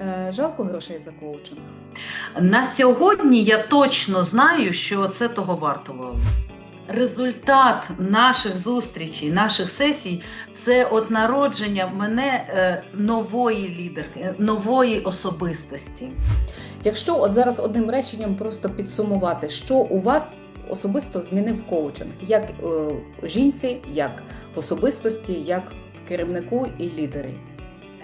Е, Жалко грошей за коучинг. На сьогодні я точно знаю, що це того вартувало. Результат наших зустрічей, наших сесій це от народження в мене е, нової лідерки, е, нової особистості. Якщо от зараз одним реченням просто підсумувати, що у вас особисто змінив коучинг, як е, жінці, як в особистості, як в керівнику і лідері.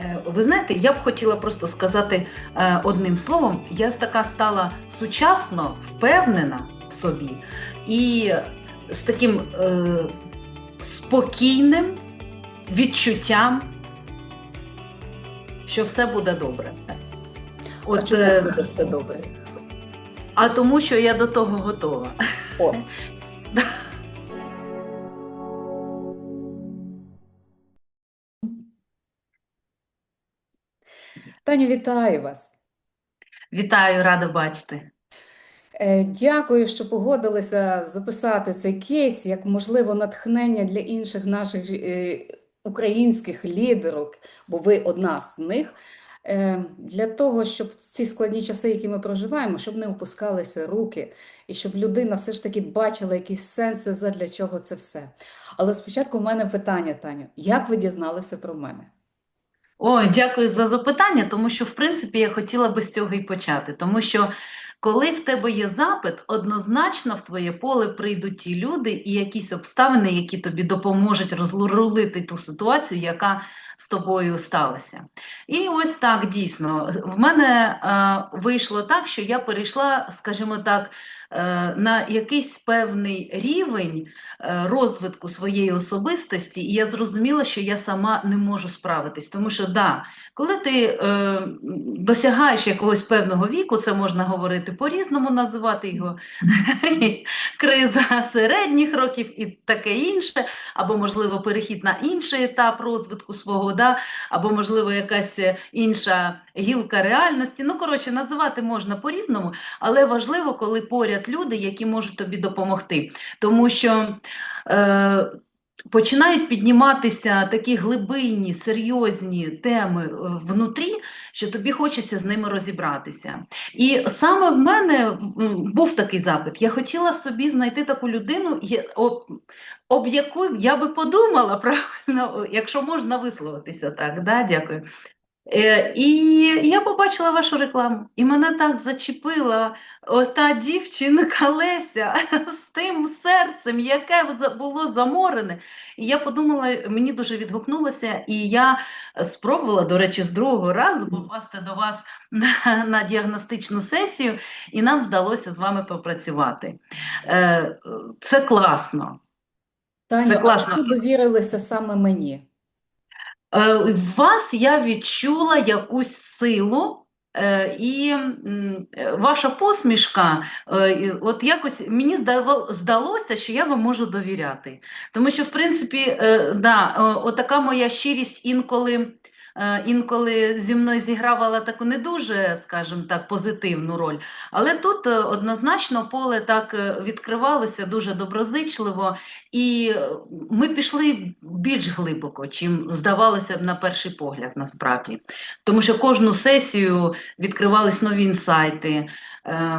Е, Ви знаєте, я б хотіла просто сказати е, одним словом, я така стала сучасно впевнена в собі і з таким е, спокійним відчуттям, що все буде добре. а чому буде все добре? а тому, що я до того готова. Ось. Таню, вітаю вас. Вітаю, рада бачити. Е, Дякую, що погодилися записати цей кейс як можливо натхнення для інших наших е, українських лідерок, бо ви одна з них. Е, Для того, щоб ці складні часи, які ми проживаємо, щоб не опускалися руки, і щоб людина все ж таки бачила якісь сенси, задля чого це все. Але спочатку в мене питання, Таню, як ви дізналися про мене? Ой, дякую за запитання, тому що, в принципі, я хотіла би з цього і почати. Тому що, коли в тебе є запит, однозначно в твоє поле прийдуть ті люди і якісь обставини, які тобі допоможуть розрулити ту ситуацію, яка з тобою сталася. І ось так дійсно. В мене е, вийшло так, що я перейшла, скажімо так, е, на якийсь певний рівень е, розвитку своєї особистості, і я зрозуміла, що я сама не можу справитись. Тому що, да, коли ти е, досягаєш якогось певного віку, це можна говорити по-різному, називати його криза середніх років і таке інше, або, можливо, перехід на інший етап розвитку свого, да, або, можливо, якась інша гілка реальності. Ну, коротше, називати можна по-різному, але важливо, коли поряд люди, які можуть тобі допомогти. Тому що е, починають підніматися такі глибинні, серйозні теми е, внутрі, що тобі хочеться з ними розібратися. І саме в мене був такий запит. Я хотіла собі знайти таку людину, об, об яку я би подумала, правильно, якщо можна висловитися так. Да? Дякую. Е, і я побачила вашу рекламу, і мене так зачепила ота дівчинка Леся з тим серцем, яке було заморене. І я подумала, мені дуже відгукнулося, і я спробувала, до речі, з другого разу попасти до вас на, на діагностичну сесію, і нам вдалося з вами попрацювати. Е, Це класно. Таню, Це а класно. довірилися саме мені? Е, В вас я відчула якусь силу. е, І е, ваша посмішка, е, от якось мені здалося, що я вам можу довіряти. Тому що, в принципі, е, да, е, отака моя щирість інколи, е, інколи зі мною зігравала таку не дуже, скажімо так, позитивну роль. Але тут е, однозначно поле так е, відкривалося дуже доброзичливо, і е, ми пішли більш глибоко, чим здавалося б на перший погляд, насправді. Тому що кожну сесію відкривались нові інсайти. е,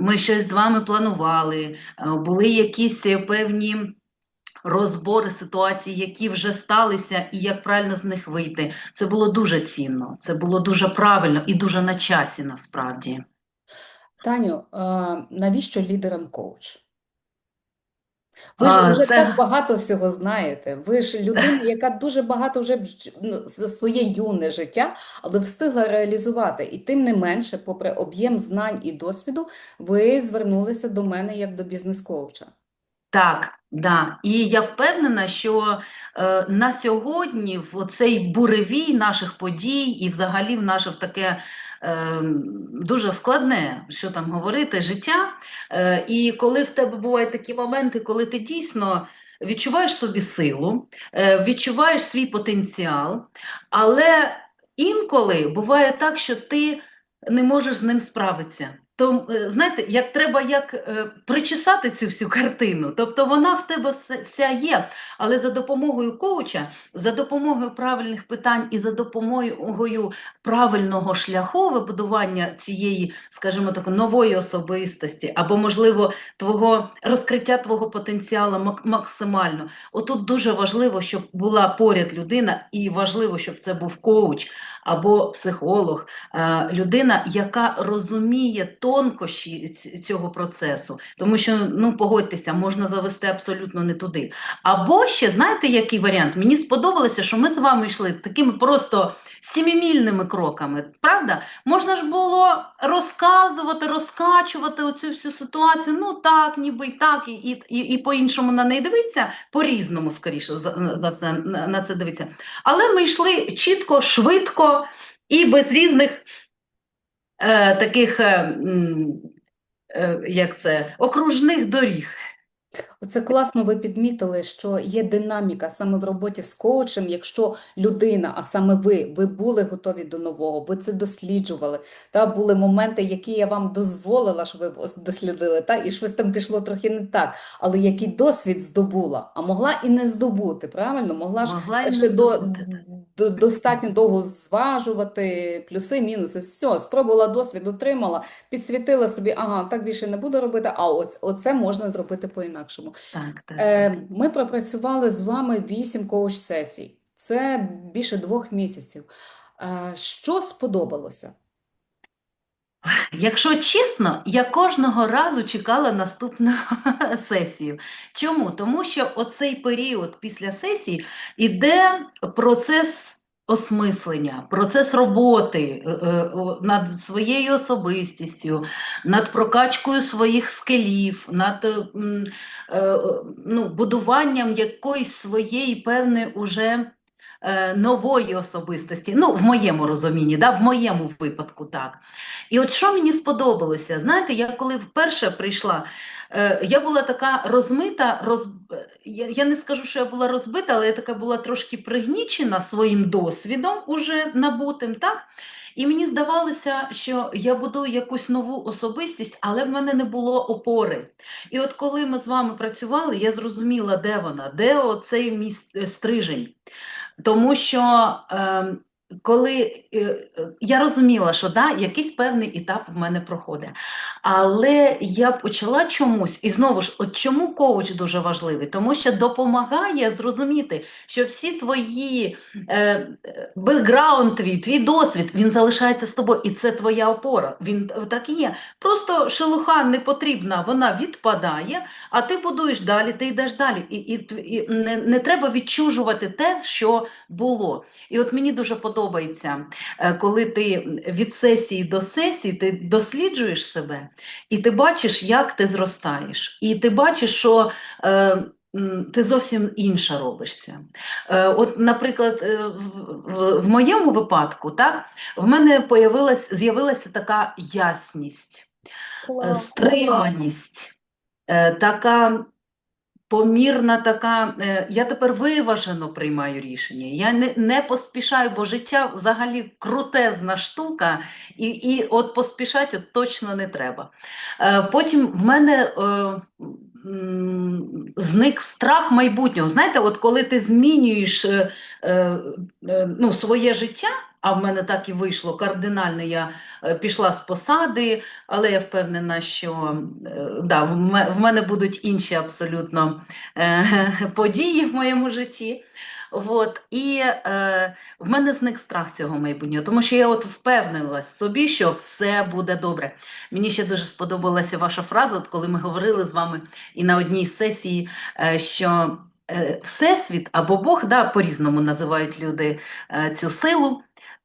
Ми щось з вами планували, е, були якісь е, певні розбори ситуацій, які вже сталися, і як правильно з них вийти. Це було дуже цінно, це було дуже правильно і дуже на часі насправді. Таню, а навіщо лідерам коуч? Ви ж А, вже це- так багато всього знаєте. Ви ж людина, яка дуже багато вже ну, за своє юне життя, але встигла реалізувати. І тим не менше, попри об'єм знань і досвіду, ви звернулися до мене як до бізнес-коуча. Так, да. І я впевнена, що е, на сьогодні в оцей буревій наших подій і взагалі в наше в таке е, дуже складне, що там говорити, життя. Е, і коли в тебе бувають такі моменти, коли ти дійсно відчуваєш собі силу, е, відчуваєш свій потенціал, але інколи буває так, що ти не можеш з ним справитися. То е, знаєте, як треба як е, причесати цю всю картину. Тобто вона в тебе вся є, але за допомогою коуча, за допомогою правильних питань і за допомогою правильного шляху вибудування цієї, скажімо так, нової особистості, або, можливо, твого розкриття твого потенціалу мак- максимально. Отут дуже важливо, щоб була поряд людина, і важливо, щоб це був коуч або психолог, е, людина, яка розуміє тонкощі цього процесу, тому що, ну погодьтеся, можна завести абсолютно не туди. Або ще знаєте, який варіант? Мені сподобалося, що ми з вами йшли такими просто сімімільними кроками. Правда? Можна ж було розказувати, розкачувати оцю всю ситуацію. Ну так, ніби і так, і, і, і, по-іншому на неї дивитися, по-різному, скоріше, на це, дивитися. Але ми йшли чітко, швидко і без різних е, таких, е, е, як це, окружних доріг. Оце класно ви підмітили, що є динаміка саме в роботі з коучем, якщо людина, а саме ви, ви були готові до нового, ви це досліджували, та були моменти, які я вам дозволила, що ви дослідили, та, і щось там пішло трохи не так, але який досвід здобула, а могла і не здобути, правильно? Могла ж Могла ще до, до, достатньо довго зважувати плюси, мінуси, все, спробувала досвід, отримала, підсвітила собі, ага, так більше не буду робити, а ось, оце можна зробити по-інакшому. Так, так, Е. Ми пропрацювали з вами вісім коуч-сесій. Це більше двох місяців. Е, Що сподобалося? Якщо чесно, я кожного разу чекала наступну сесію. Чому? Тому що оцей період після сесії іде процес осмислення, процес роботи е, е, над своєю особистістю, над прокачкою своїх скилів, над е, ну, будуванням якоїсь своєї певної уже нової особистості. Ну, в моєму розумінні, да, в моєму випадку так. І от що мені сподобалося, знаєте, я коли вперше прийшла, я була така розмита, роз... я, я не скажу, що я була розбита, але я така була трошки пригнічена своїм досвідом уже набутим, так? І мені здавалося, що я будую якусь нову особистість, але в мене не було опори. І от коли ми з вами працювали, я зрозуміла, де вона, де оцей мій е, стрижень. Тому що е, коли е, я розуміла, що да, якийсь певний етап в мене проходить. Але я почала чомусь, і знову ж, от чому коуч дуже важливий? Тому що допомагає зрозуміти, що всі твої е, е, бекграунд твій, твій досвід, він залишається з тобою, і це твоя опора. Він так і є. Просто шелуха не потрібна, вона відпадає, а ти будуєш далі, ти йдеш далі. І, і, і не, не треба відчужувати те, що було. І от мені дуже подобається, е, коли ти від сесії до сесії ти досліджуєш себе, і ти бачиш, як ти зростаєш. І ти бачиш, що е, ти зовсім інша робишся. Е, от, наприклад, е, в, в, в моєму випадку, так, в мене з'явилася така ясність е, стриманість, е, така помірна така. е, Я тепер виважено приймаю рішення. Я не, не поспішаю, бо життя взагалі крутезна штука, і, і от поспішати от точно не треба. Е, Потім в мене е, зник страх майбутнього. Знаєте, от коли ти змінюєш е, е, ну, своє життя. А в мене так і вийшло кардинально. Я е, пішла з посади, але я впевнена, що е, да, в мене будуть інші абсолютно е, події в моєму житті. От, і е, в мене зник страх цього майбутнього, тому що я от впевнилась собі, що все буде добре. Мені ще дуже сподобалася ваша фраза, от коли ми говорили з вами і на одній сесії, е, що е, Всесвіт або Бог, да, по-різному називають люди е, цю силу.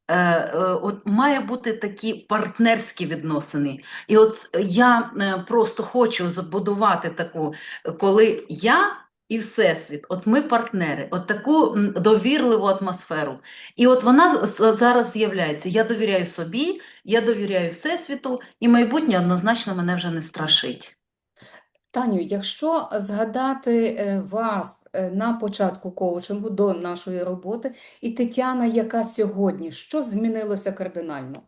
Е, е, от має бути такі партнерські відносини. І от я е, просто хочу забудувати таку, коли я і Всесвіт, от ми партнери, от таку довірливу атмосферу. І от вона зараз з'являється. Я довіряю собі, я довіряю Всесвіту, і майбутнє однозначно мене вже не страшить. Таню, якщо згадати е, вас е, на початку коучингу до нашої роботи, і Тетяна, яка сьогодні, що змінилося кардинально?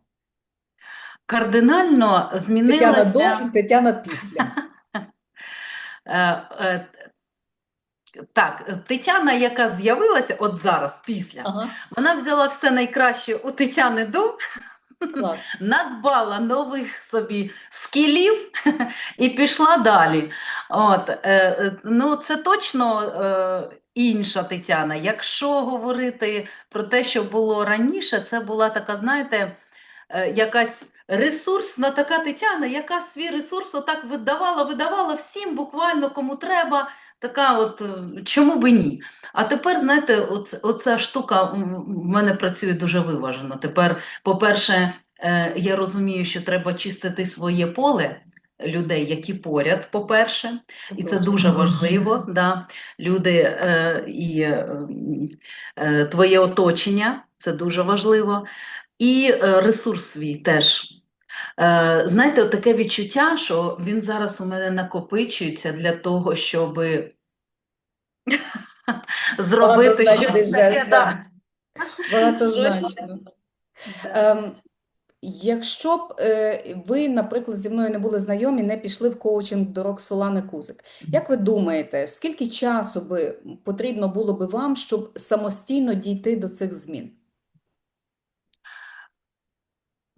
кардинально Тетяна змінилася. до і Тетяна після. Е, Так, Тетяна, яка з'явилася от зараз, після, Ага, вона взяла все найкраще у Тетяни до, клас. надбала нових собі скілів і пішла далі. От, е, е, ну, це точно е, інша Тетяна. Якщо говорити про те, що було раніше, це була така, знаєте, е, якась ресурсна така Тетяна, яка свій ресурс отак видавала, видавала всім, буквально кому треба. Така от, е, чому би ні? А тепер, знаєте, оц, оця штука в мене працює дуже виважено. Тепер, по-перше, е, я розумію, що треба чистити своє поле людей, які поряд, по-перше, і це дуже важливо. Да? Люди е, і е, е, твоє оточення, це дуже важливо. І е, ресурс свій теж. Е, знаєте, таке відчуття, що він зараз у мене накопичується для того, щоб зробити щось таке. да. Багатозначно. Ем, якщо б е, ви, наприклад, зі мною не були знайомі, не пішли в коучинг до Роксолани Кузик, як ви думаєте, скільки часу би потрібно було би вам, щоб самостійно дійти до цих змін?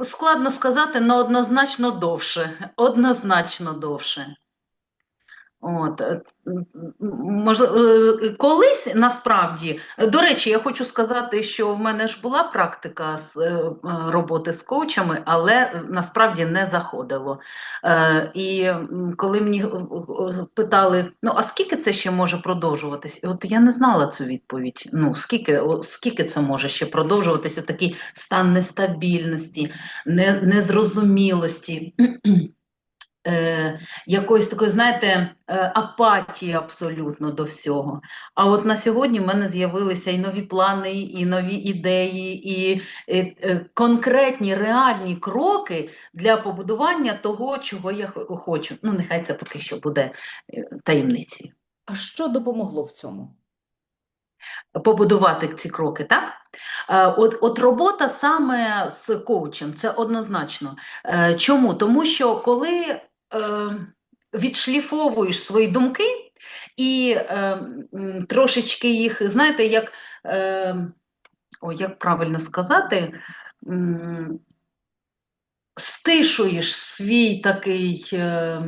Складно сказати, але однозначно довше. Однозначно довше. От, е, можливо, е, колись насправді, до речі, я хочу сказати, що в мене ж була практика з е, роботи з коучами, але насправді не заходило. І коли мені питали, ну а скільки це ще може продовжуватись? От я не знала цю відповідь. Ну, скільки, скільки це може ще продовжуватися, такий стан нестабільності, не, незрозумілості е, якоїсь такої, знаєте, е, апатії абсолютно до всього. А от на сьогодні в мене з'явилися і нові плани, і нові ідеї, і, е, е, конкретні реальні кроки для побудування того, чого я хочу. Ну, нехай це поки що буде е, таємницею. А що допомогло в цьому? побудувати ці кроки, так? Е, От, от робота саме з коучем, це однозначно. Е, Чому? Тому що коли е, відшліфовуєш свої думки і е, трошечки їх, знаєте, як, е, о, як правильно сказати, стишуєш свій такий е,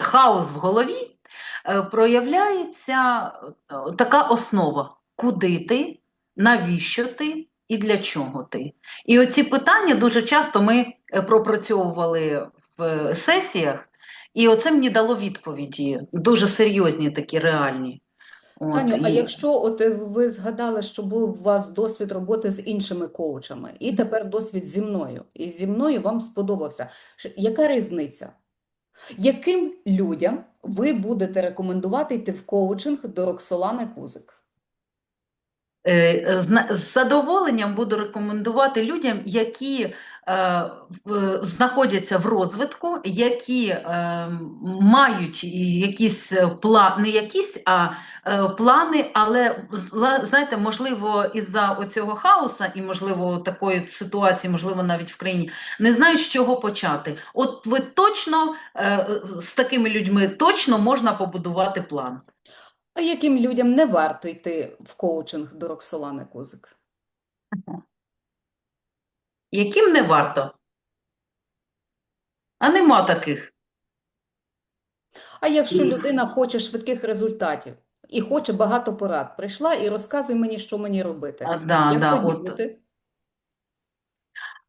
хаос в голові, е, проявляється е, така основа, куди ти, навіщо ти і для чого ти. І оці питання дуже часто ми е, пропрацьовували в сесіях, і оце мені дало відповіді, дуже серйозні такі реальні. От, Таню, а якщо от ви згадали, що був у вас досвід роботи з іншими коучами, і тепер досвід зі мною, і зі мною вам сподобався, яка різниця? Яким людям ви будете рекомендувати йти в коучинг до Роксолани Кузик? Е, е, З задоволенням буду рекомендувати людям, які знаходяться в розвитку, які е, мають якісь плани, не якісь, а е, плани, але знаєте, можливо, із-за оцього хаоса і можливо такої ситуації, можливо, навіть в країні, не знають, з чого почати. От ви точно е, з такими людьми точно можна побудувати план. А яким людям не варто йти в коучинг до Роксолани Кузик? Яким не варто? А нема таких. А якщо людина хоче швидких результатів і хоче багато порад, прийшла і розказуй мені, що мені робити. А, да, Як да, тоді от. бути?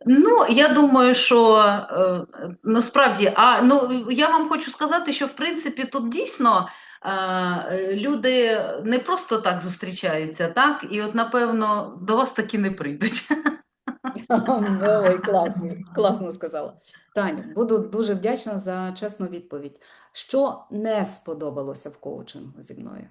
Ну, я думаю, що е, насправді, а ну я вам хочу сказати, що в принципі тут дійсно е, люди не просто так зустрічаються, так? І от напевно до вас таки не прийдуть. Ой, класно, класно сказала. Таню, буду дуже вдячна за чесну відповідь. Що не сподобалося в коучингу зі мною?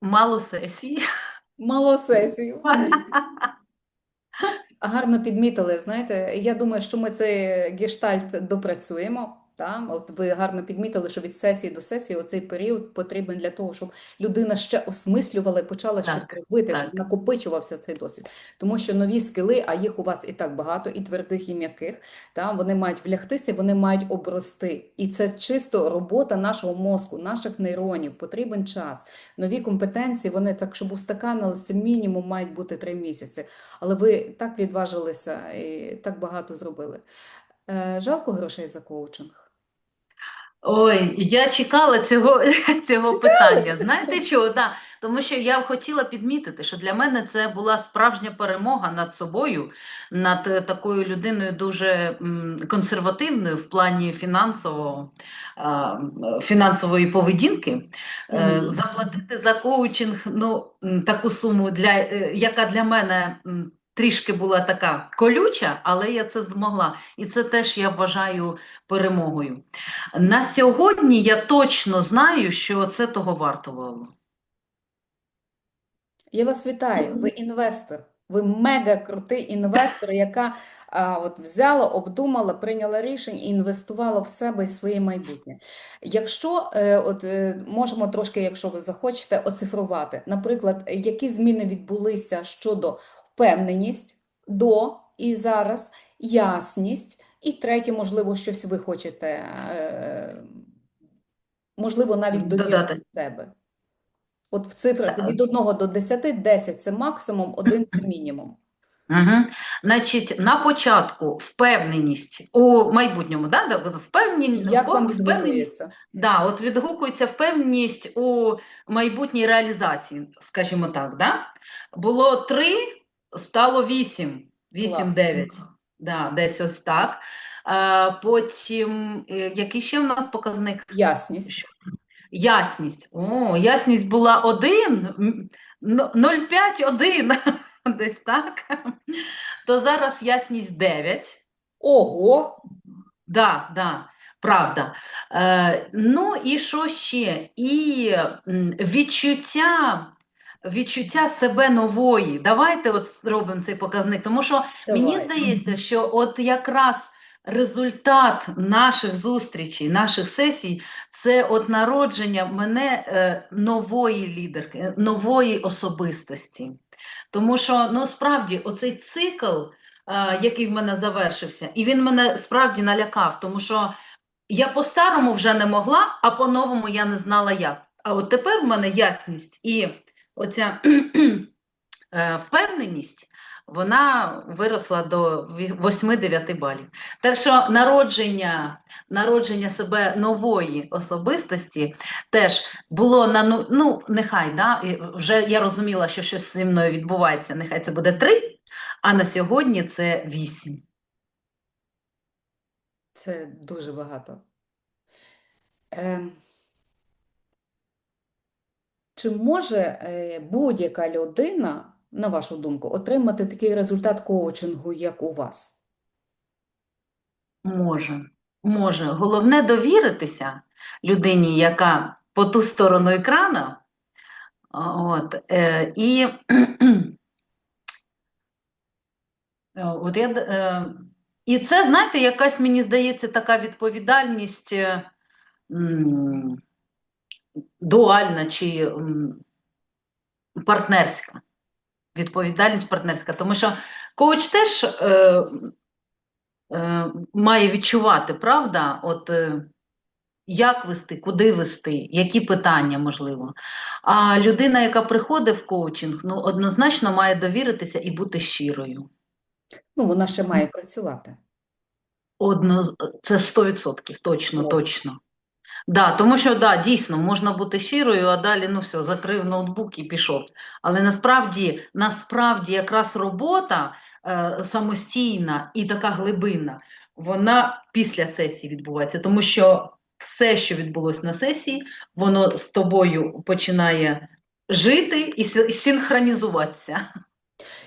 Мало сесій. Мало сесію. Гарно підмітили, знаєте, я думаю, що ми цей гештальт допрацюємо. Та? От ви гарно підмітили, що від сесії до сесії оцей період потрібен для того, щоб людина ще осмислювала і почала Так, щось робити, так. щоб накопичувався цей досвід. Тому що нові скили, а їх у вас і так багато, і твердих, і м'яких, та? Вони мають влягтися, вони мають обрости. І це чисто робота нашого мозку, наших нейронів. Потрібен час. Нові компетенції, вони так, щоб устаканилися, це мінімум мають бути три місяці. Але ви так відважилися і так багато зробили. Е, Жалко грошей за коучинг. Ой, я чекала цього, цього питання. Знаєте чого? Да. Тому що я хотіла підмітити, що для мене це була справжня перемога над собою, над е, такою людиною дуже консервативною в плані фінансового, фінансової поведінки. Мгм. Заплатити за коучинг ну, таку суму, для, е, яка для мене трішки була така колюча, але я це змогла. І це теж я вважаю перемогою. На сьогодні я точно знаю, що це того вартувало. Я вас вітаю. Ви інвестор. Ви мега крутий інвестор, яка а, от взяла, обдумала, прийняла рішення і інвестувала в себе і своє майбутнє. Якщо е, от, е, можемо трошки, якщо ви захочете, оцифрувати, наприклад, які зміни відбулися щодо впевненість до і зараз, ясність, і третє, можливо, щось ви хочете, е, можливо, навіть Додати. до себе. От в цифрах від 1 до 10, 10 – це максимум, 1 – це мінімум. Угу. Значить, на початку впевненість у майбутньому, да? впевненість, Як вам відгукується? да, от відгукується впевненість у майбутній реалізації, скажімо так, да? Було 3, стало 8, 8-9. да, десь ось так. А, потім, е, який ще в нас показник? Ясність. Ясність. О, ясність була 1, 0,5, 1, десь так. То зараз ясність 9. Ого! Да, да, правда. Е, ну і що ще? І відчуття, відчуття себе нової. Давайте от зробимо цей показник, тому що мені здається, що от якраз результат наших зустрічей, наших сесій це от народження мене е, нової лідерки, е, нової особистості. Тому що ну справді оцей цикл, е, який в мене завершився, і він мене справді налякав, тому що я по-старому вже не могла, а по-новому я не знала як. А от тепер в мене ясність і оця е, впевненість, вона виросла до ві- 8-9 балів. Так що народження, народження себе нової особистості теж було на ну, ну нехай, да, вже я розуміла, що щось зі мною відбувається, нехай це буде 3, а на сьогодні це 8. Це дуже багато. Ем, Чи може е, будь-яка людина, на вашу думку, отримати такий результат коучингу, як у вас? Може, може. Головне довіритися людині, яка по ту сторону екрана. От, е, і е, от я, е, і це, знаєте, якась, мені здається, така відповідальність е, м, дуальна чи партнерська. Відповідальність партнерська. Тому що коуч теж е, е, має відчувати, правда, от е, як вести, куди вести, які питання можливо. А людина, яка приходить в коучинг, ну однозначно має довіритися і бути щирою. Ну, вона ще має працювати. Одно, це 100%, точно, Клас. точно. Да, тому що да, дійсно можна бути щирою, а далі ну все, закрив ноутбук і пішов. Але насправді, насправді якраз робота е, самостійна і така глибинна, вона після сесії відбувається, тому що все, що відбулось на сесії, воно з тобою починає жити і синхронізуватися.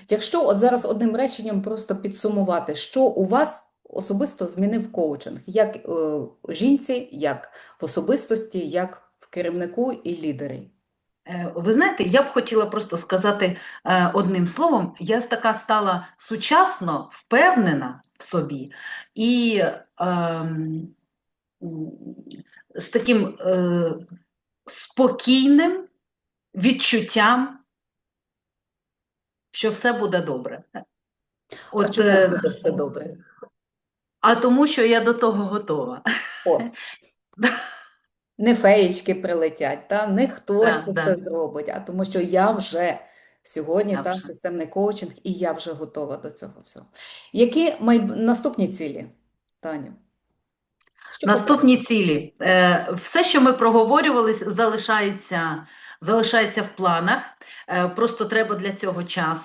Якщо от зараз одним реченням просто підсумувати, що у вас особисто змінив коучинг, як е, жінці, як в особистості, як в керівнику і лідері? Е, Ви знаєте, я б хотіла просто сказати е, одним словом, я така стала сучасно впевнена в собі і ем, з таким е, спокійним відчуттям, що все буде добре. А чому е, буде все добре? А тому, що я до того готова. Ось. Не феєчки прилетять, та не хтось це все зробить, а тому що я вже сьогодні та системний коучинг, і я вже готова до цього всього. Які май... наступні цілі, Таню? Що Наступні цілі. Е, Все, що ми проговорювали, залишається, залишається в планах. Е, Просто треба для цього час.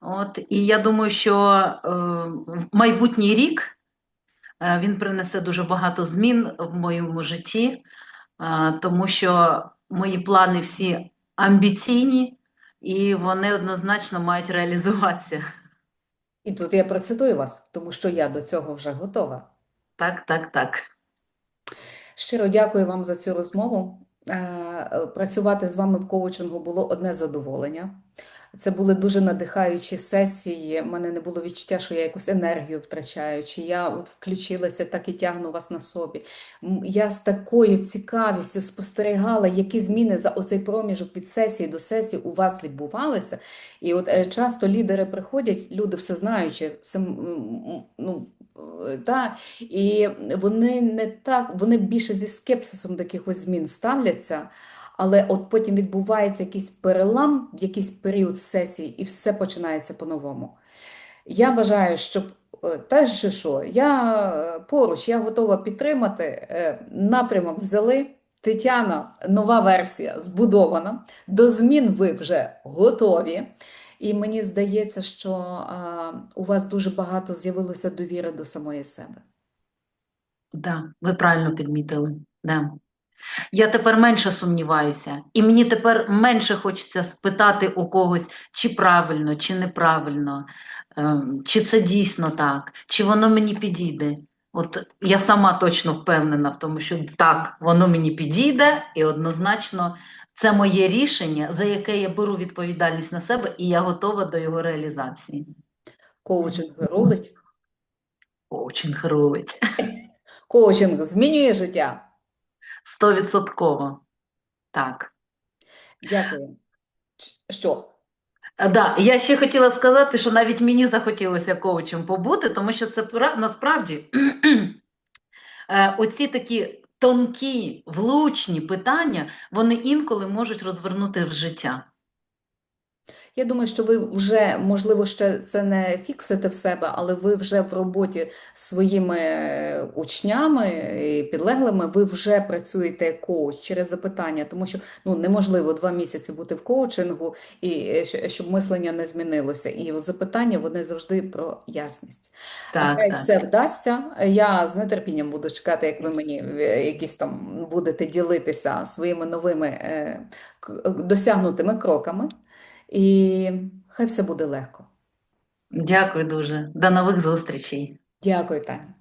От, і я думаю, що е, майбутній рік він принесе дуже багато змін в моєму житті, е, тому що мої плани всі амбіційні і вони однозначно мають реалізуватися. І тут я процитую вас, тому що я до цього вже готова. Так, так, так. Щиро дякую вам за цю розмову. Е, Працювати з вами в коучингу було одне задоволення. Це були дуже надихаючі сесії. У мене не було відчуття, що я якусь енергію втрачаю, чи я включилася, так і тягну вас на собі. Я з такою цікавістю спостерігала, які зміни за оцей проміжок від сесії до сесії у вас відбувалися. І от е, часто лідери приходять, люди все знаючи, ну, та, і вони не так, вони більше зі скепсисом до якихось змін ставляться, але от потім відбувається якийсь перелам якийсь період сесії, і все починається по-новому. Я бажаю, щоб е, те, що, що я е, поруч, я готова підтримати. е, Напрямок взяли. Тетяна, нова версія збудована. До змін ви вже готові. І мені здається, що а, у вас дуже багато з'явилося довіри до самої себе. Да, ви правильно підмітили. Да. Я тепер менше сумніваюся, і мені тепер менше хочеться спитати у когось, чи правильно, чи неправильно, ем, чи це дійсно так, чи воно мені підійде. От я сама точно впевнена в тому, що так, воно мені підійде, і однозначно це моє рішення, за яке я беру відповідальність на себе, і я готова до його реалізації. Коучинг рулить. Коучинг рулить. Коучинг змінює життя. Стовідсотково. Так. Дякую. Що? А, Да, я ще хотіла сказати, що навіть мені захотілося коучем побути, тому що це насправді е, оці такі тонкі, влучні питання, вони інколи можуть розвернути в життя. Я думаю, що ви вже, можливо, ще це не фіксите в себе, але ви вже в роботі з своїми е, учнями і підлеглими, ви вже працюєте як коуч через запитання, тому що ну, неможливо два місяці бути в коучингу, і е, щоб мислення не змінилося. І запитання, вони завжди про ясність. Так, Хай так. все вдасться. Я з нетерпінням буду чекати, як ви мені е, якісь там будете ділитися своїми новими досягнутими кроками. І хай все буде легко. Дякую дуже. До нових зустрічей. Дякую, Таня.